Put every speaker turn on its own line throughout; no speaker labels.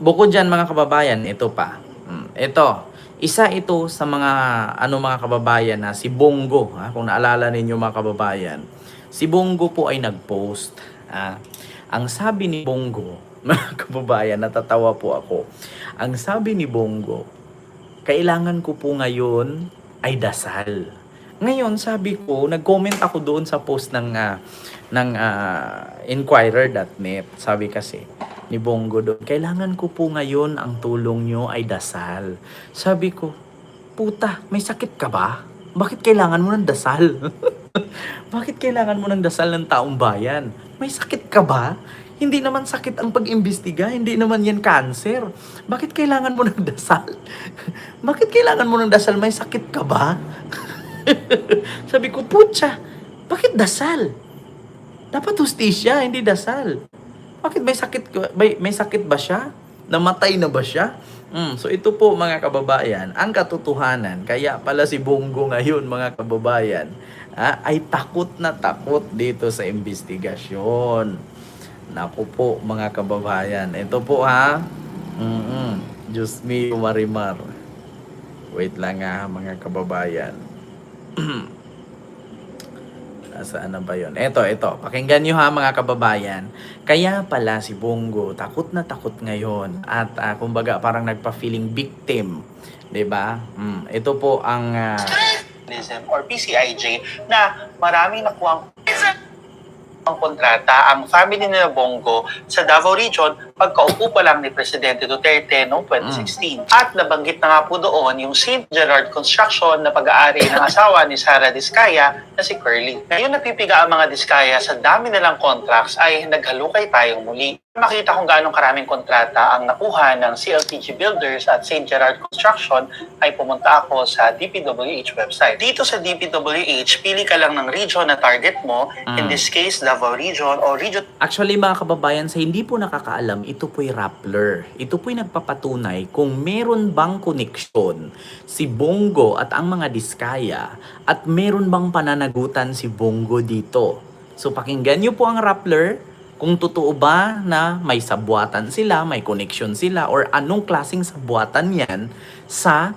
bukod dyan mga kababayan, ito pa. Mm, Ito, isa ito sa mga ano mga kababayan na si Bongo, ha? kung naalala ninyo mga kababayan. Si Bongo po ay nag-post. ah. ang sabi ni Bongo, mga kababayan, natatawa po ako. Ang sabi ni Bongo, kailangan ko po ngayon ay dasal. Ngayon, sabi ko, nag-comment ako doon sa post ng ah, ng ah, Inquirer.net. Sabi kasi ni Bongo doon, kailangan ko po ngayon ang tulong nyo ay dasal. Sabi ko, puta, may sakit ka ba? Bakit kailangan mo ng dasal? Bakit kailangan mo ng dasal ng taong bayan? May sakit ka ba? Hindi naman sakit ang pag-imbestiga, hindi naman yan cancer. Bakit kailangan mo ng dasal? Bakit kailangan mo ng dasal? May sakit ka ba? Sabi ko, putya, bakit dasal? Dapat hustisya, hindi dasal. Bakit may sakit may, may sakit ba siya? Namatay na ba siya? Mm, so ito po mga kababayan, ang katotohanan, kaya pala si Bongo ngayon mga kababayan, ah, ay takot na takot dito sa investigasyon. Naku po mga kababayan, ito po ha. Mm Diyos me, Marimar. Wait lang ha mga kababayan. Nasaan na ba yun? Ito, ito. Pakinggan nyo ha mga kababayan. Kaya pala si Bongo, takot na takot ngayon. At ah, kumbaga parang nagpa-feeling victim. ba? Mm, ito po ang...
Journalism or PCIJ na maraming nakuha ang kontrata ang family nila Bongo sa Davao Region pagkaupo pa lang ni Presidente Duterte noong 2016. At nabanggit na nga po doon yung St. Gerard Construction na pag-aari ng asawa ni Sara Diskaya na si Curly. Ngayon napipiga ang mga Diskaya sa dami nilang contracts ay naghalukay tayong muli. Makita kung gaano karaming kontrata ang nakuha ng CLTG Builders at St. Gerard Construction ay pumunta ako sa DPWH website. Dito sa DPWH, pili ka lang ng region na target mo. In
Mm.
this case, Davao Region o Region
Actually mga kababayan, sa hindi po nakakaalam, ito po'y Rappler. Ito po'y nagpapatunay kung meron bang koneksyon si Bongo at ang mga Diskaya at meron bang pananagutan si Bongo dito. So pakinggan nyo po ang Rappler kung totoo ba na may sabuatan sila, may koneksyon sila, or anong klaseng sabuatan yan sa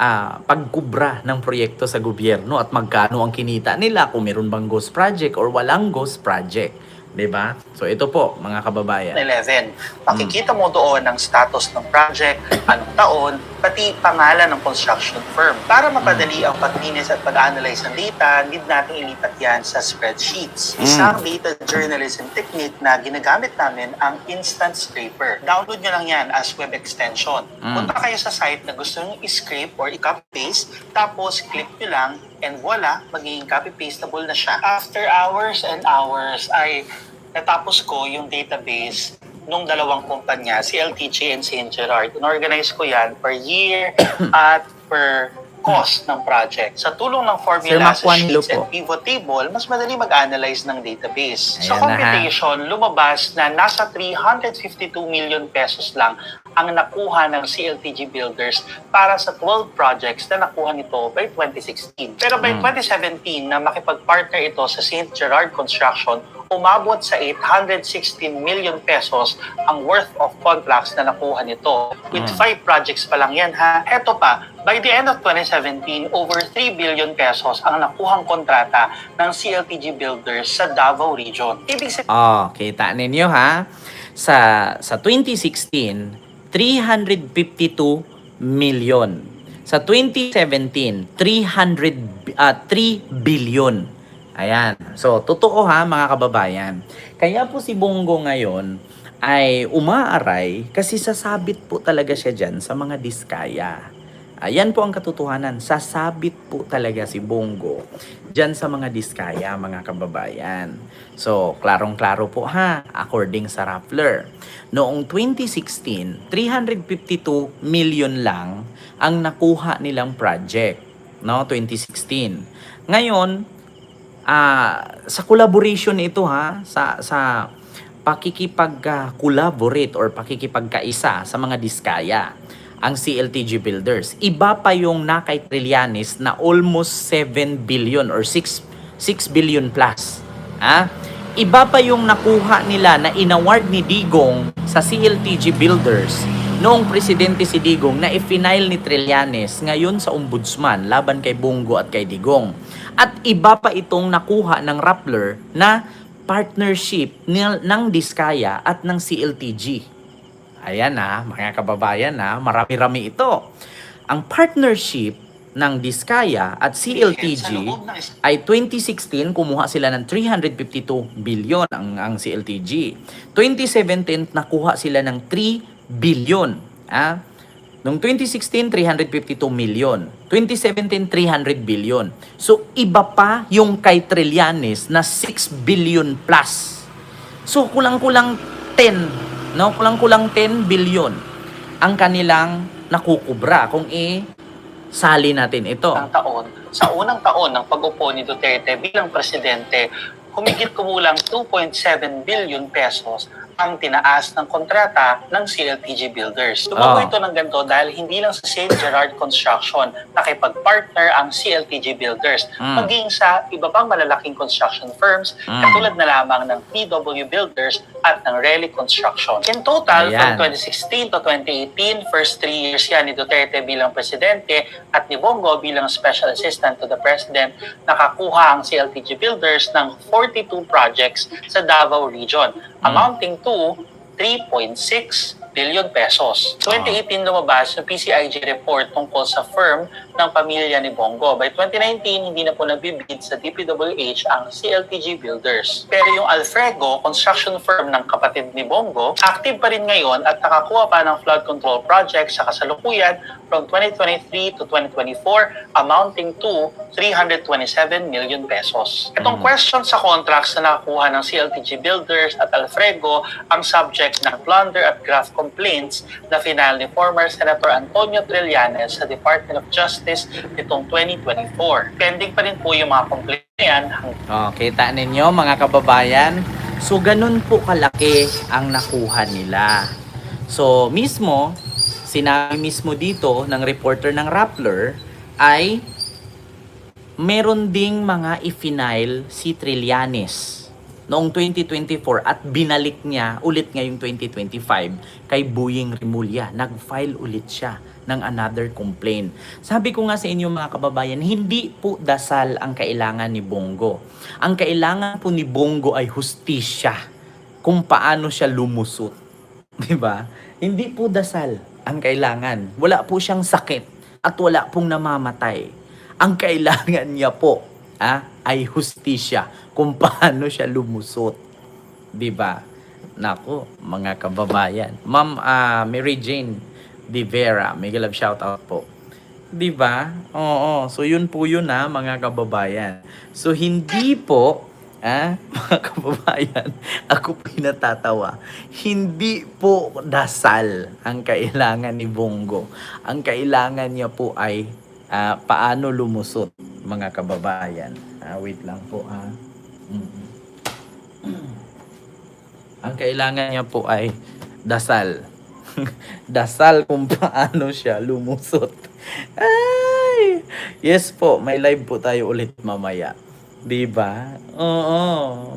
ah, pagkubra ng proyekto sa gobyerno at magkano ang kinita nila kung meron bang ghost project or walang ghost project. 'Di ba? So ito po mga kababayan.
11. Makikita mo doon ang status ng project, anong taon, pati pangalan ng construction firm. Para mapadali ang paglinis at pag-analyze ng data, need natin ilipat yan sa spreadsheets.
Mm.
Isang data journalism technique na ginagamit namin ang Instant Scraper. Download nyo lang yan as web extension.
Mm.
Punta kayo sa site na gusto nyo i-scrape or i-copy-paste, tapos click nyo lang, and voila, magiging copy-pastable na siya. After hours and hours ay natapos ko yung database nung dalawang kumpanya, si LTG and St. Gerard. In-organize ko yan per year at per cost ng project. Sa tulong ng formula
Sir
sheets and pivot table, mas madali mag-analyze ng database.
Ayan na,
sa
ha?
computation, lumabas na nasa 352 million pesos lang ang nakuha ng CLTG Builders para sa 12 projects na nakuha nito by 2016. Pero by
Mm.
2017 na makipag-partner ito sa St. Gerard Construction, umabot sa 816 million pesos ang worth of contracts na nakuha nito. With
Mm.
five projects pa lang yan ha. Eto pa, by the end of 2017, over 3 billion pesos ang nakuhang kontrata ng CLTG Builders sa Davao Region. Ibig sabihin,
Oh, kita ninyo ha. Sa sa 2016, 352 million. Sa 2017, 300 bi- ah, 3 billion. Ayan. So, totoo ha mga kababayan. Kaya po si Bongo ngayon ay umaaray kasi sasabit po talaga siya dyan sa mga diskaya. Ayan po ang katotohanan. Sasabit po talaga si Bongo dyan sa mga diskaya, mga kababayan. So, klarong-klaro po ha, according sa Rappler. Noong 2016, 352 million lang ang nakuha nilang project. No, 2016. Ngayon, ah sa collaboration ito ha, sa sa pakikipag-collaborate or pakikipagkaisa sa mga diskaya ang CLTG Builders. Iba pa yung Nakay Trillanes na almost 7 billion or 6 6 billion plus. Ha? Iba pa yung nakuha nila na inaward ni Digong sa CLTG Builders noong presidente si Digong na i-final ni Trillanes ngayon sa ombudsman laban kay Bongo at kay Digong. At iba pa itong nakuha ng Rappler na partnership ni- ng Diskaya at ng CLTG. Ayan na, mga kababayan na, marami-rami ito. Ang partnership ng Diskaya at CLTG ay 2016 kumuha sila ng 352 billion ang ang CLTG. 2017 nakuha sila ng 3 billion. Ah? Noong 2016 352 million. 2017 300 billion. So iba pa yung kay Trillanes na 6 billion plus. So kulang-kulang 10, no? Kulang-kulang 10 billion ang kanilang nakukubra kung i sali natin ito.
ng taon, sa unang taon ng pag-upo ni Duterte bilang presidente, humigit kumulang 2.7 billion pesos ang tinaas ng kontrata ng CLTG Builders. Tumago
Ah.
ito ng ganito dahil hindi lang sa St. Gerard Construction nakipag-partner ang CLTG Builders,
Mm.
maging sa iba pang malalaking construction firms
Mm.
katulad na lamang ng PW Builders at ng Relic Construction. In total,
Ayan.
from 2016 to 2018, first three years yan ni Duterte bilang presidente at ni Bongo bilang special assistant to the president, nakakuha ang CLTG Builders ng 42 projects sa Davao Region, amounting to 3.6 billion pesos. 2018 lumabas yung PCIG report tungkol sa firm ng pamilya ni Bongo. By 2019, hindi na po nagbibid sa DPWH ang CLTG Builders. Pero yung Alfrego, construction firm ng kapatid ni Bongo, active pa rin ngayon at nakakuha pa ng flood control project sa kasalukuyan from 2023 to 2024 amounting to 327 million pesos. Itong
Mm.
question sa contracts na nakakuha ng CLTG Builders at Alfrego ang subject ng plunder at graft complaints na final ni former Senator Antonio Trillanes sa Department of Justice nitong 2024. Pending pa rin po yung mga complaint na yan
Oh, kita ninyo mga kababayan. So ganun po kalaki ang nakuha nila. So mismo, sinabi mismo dito ng reporter ng Rappler ay meron ding mga i-final si Trillanes noong 2024 at binalik niya ulit ngayong 2025 kay Buying Rimulya. Nag-file ulit siya ng another complaint. Sabi ko nga sa inyo mga kababayan, hindi po dasal ang kailangan ni Bongo. Ang kailangan po ni Bongo ay hustisya kung paano siya lumusot. ba? Hindi po dasal ang kailangan. Wala po siyang sakit at wala pong namamatay. Ang kailangan niya po ah, ay hustisya kung paano siya lumusot. 'Di ba? Nako, mga kababayan. Ma'am ah, Mary Jane De Vera, mega love shout out po. 'Di ba? Oo, so yun po yun na mga kababayan. So hindi po ah, mga kababayan, ako po natatawa. Hindi po dasal ang kailangan ni Bongo. Ang kailangan niya po ay ah, paano lumusot, mga kababayan. Ah, wait lang po ah. Mm. Ang kailangan niya po ay dasal. dasal kung paano siya lumusot. Ay! Yes po, may live po tayo ulit mamaya. 'Di ba? Oo.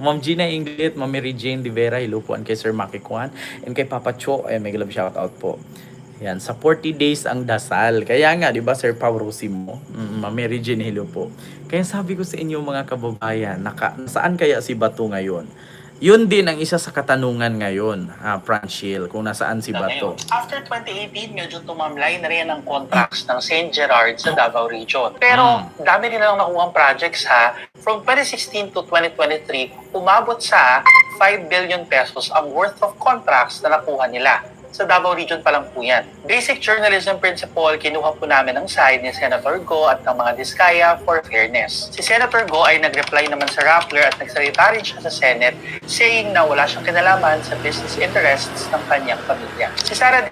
Ma'am Gina Inglet, Ma'am Mary Jane De Vera, hello po and kay Sir Maki Kwan and kay Papa Cho, eh may love shout out po. Yan, sa 40 days ang dasal. Kaya nga, 'di ba Sir Pau Rosimo? Mm, Ma'am Mary Jane, hello po. Kaya sabi ko sa inyo mga kababayan, naka, saan kaya si Bato ngayon? Yun din ang isa sa katanungan ngayon, ah, Franchil, kung nasaan si Bato.
After 2018, medyo tumamlay na rin ang contracts ng St. Gerard sa Davao Region. Pero dami rin lang nakuha projects ha. From 2016 to 2023, umabot sa 5 billion pesos ang worth of contracts na nakuha nila. Sa Davao Region pa lang po yan. Basic journalism principle, kinuha po namin ang side ni Senator Go at ng mga Diskaya for fairness. Si Senator Go ay nag-reply naman sa Rappler at nagsalita rin siya sa Senate saying na wala siyang kinalaman sa business interests ng kanyang pamilya. Si Sara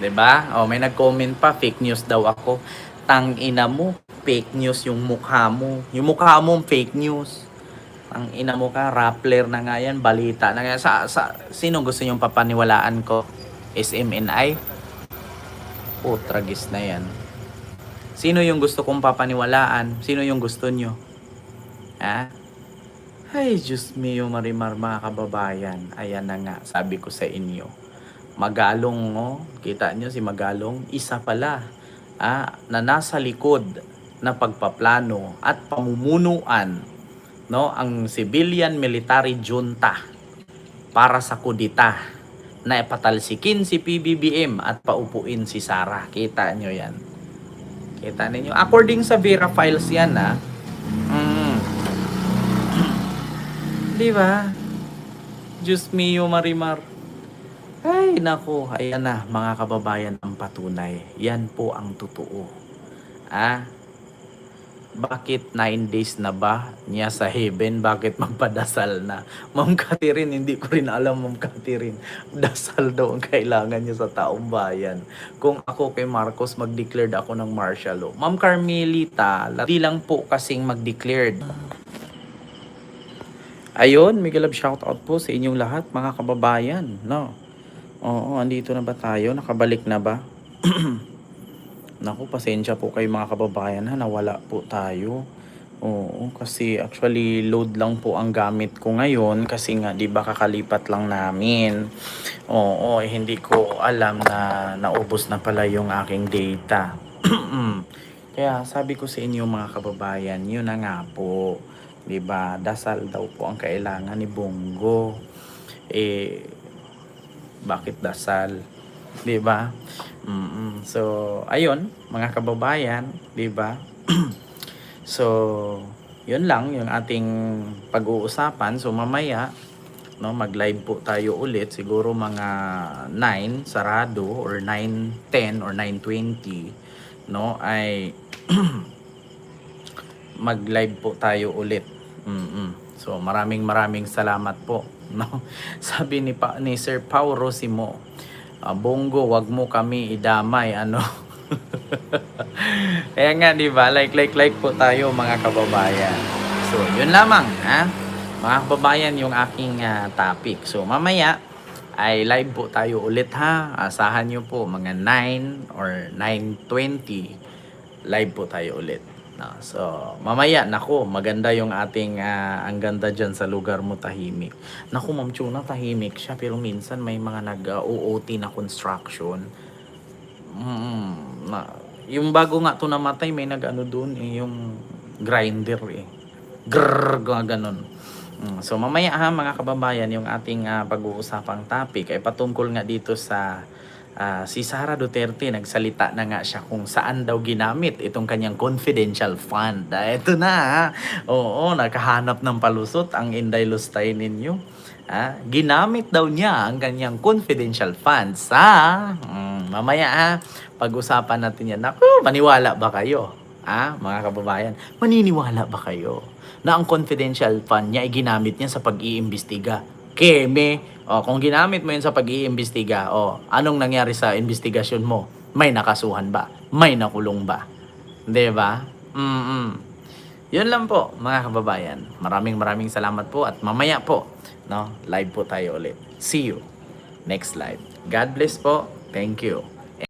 'Di ba? Oh, may nag-comment pa, fake news daw ako. Tang ina mo, fake news yung mukha mo. Yung mukha mo fake news. Ang ina mo ka, Rappler na nga yan, balita na nga. Sa, sa, sino gusto nyong papaniwalaan ko? SMNI? Oh, tragis na yan. Sino yung gusto kong papaniwalaan? Sino yung gusto nyo? Ha? Ay, Diyos mio, marimar mga kababayan. Ayan na nga, sabi ko sa inyo. Magalong, oh. Kita nyo si Magalong, isa pala ah, na nasa likod na pagpaplano at pamumunuan no ang civilian military junta para sa kudita na ipatalsikin si PBBM at paupuin si Sara. Kita nyo yan. Kita ninyo. According sa Vera Files yan, ha. Mm. Di ba? Diyos mio, Marimar. Ay, nako. Ayan na, mga kababayan, ang patunay. Yan po ang totoo. Ah, bakit 9 days na ba niya sa heaven? Bakit magpadasal na? Ma'am Catherine, hindi ko rin alam, Ma'am Catherine. Dasal daw ang kailangan niya sa taong bayan. Kung ako kay Marcos, mag-declared ako ng martial law. Ma'am Carmelita, di lang po kasing mag-declared. Ayun, Miguel Love shoutout po sa inyong lahat, mga kababayan. No? Oo, andito na ba tayo? Nakabalik na ba? Naku, pasensya po kayo mga kababayan ha, nawala po tayo. Oo, kasi actually load lang po ang gamit ko ngayon kasi nga 'di ba kakalipat lang namin. Oo, eh, hindi ko alam na naubos na pala yung aking data. Kaya sabi ko sa inyo mga kababayan, yun na nga po. 'Di ba? Dasal daw po ang kailangan ni Bongo. Eh bakit dasal? 'Di ba? So, ayun, mga kababayan, 'di ba? so, 'yun lang yung ating pag-uusapan. So, mamaya no, mag-live po tayo ulit siguro mga 9 sarado or 9:10 or 9:20 no ay mag-live po tayo ulit. Mm-mm. So, maraming maraming salamat po. No? Sabi ni, pa, ni Sir Pau Rosimo, Ah, Bongo, wag mo kami idamay, ano. Kaya nga, di ba? Like, like, like po tayo, mga kababayan. So, yun lamang, ha? Mga kababayan, yung aking ah, topic. So, mamaya, ay live po tayo ulit, ha? Asahan nyo po, mga 9 or 9.20, live po tayo ulit. No, so, mamaya, nako, maganda yung ating, ah, ang ganda dyan sa lugar mo, tahimik. Naku, Ma'am Chuna, tahimik siya. Pero minsan may mga nag-OOT na construction. Mm, na, yung bago nga to namatay, may nag-ano doon, eh, yung grinder eh. Grrrr, mga ganon. Mm, so mamaya ha mga kababayan, yung ating ah, pag-uusapang topic ay patungkol nga dito sa ah, si Sara Duterte. Nagsalita na nga siya kung saan daw ginamit itong kanyang confidential fund. Ah, ito na ha. Oo, nakahanap ng palusot ang Inday Lustay ninyo. Ah, ginamit daw niya ang kanyang confidential funds sa mm, mamaya ha, pag-usapan natin yan. Naku, maniwala ba kayo? Ah, mga kababayan, maniniwala ba kayo na ang confidential fund niya ay ginamit niya sa pag-iimbestiga? Keme, o, kung ginamit mo yun sa pag-iimbestiga, o, anong nangyari sa investigasyon mo? May nakasuhan ba? May nakulong ba? 'Di ba? Mm Yun lang po, mga kababayan. Maraming maraming salamat po at mamaya po, no, live po tayo ulit. See you next live. God bless po. Thank you.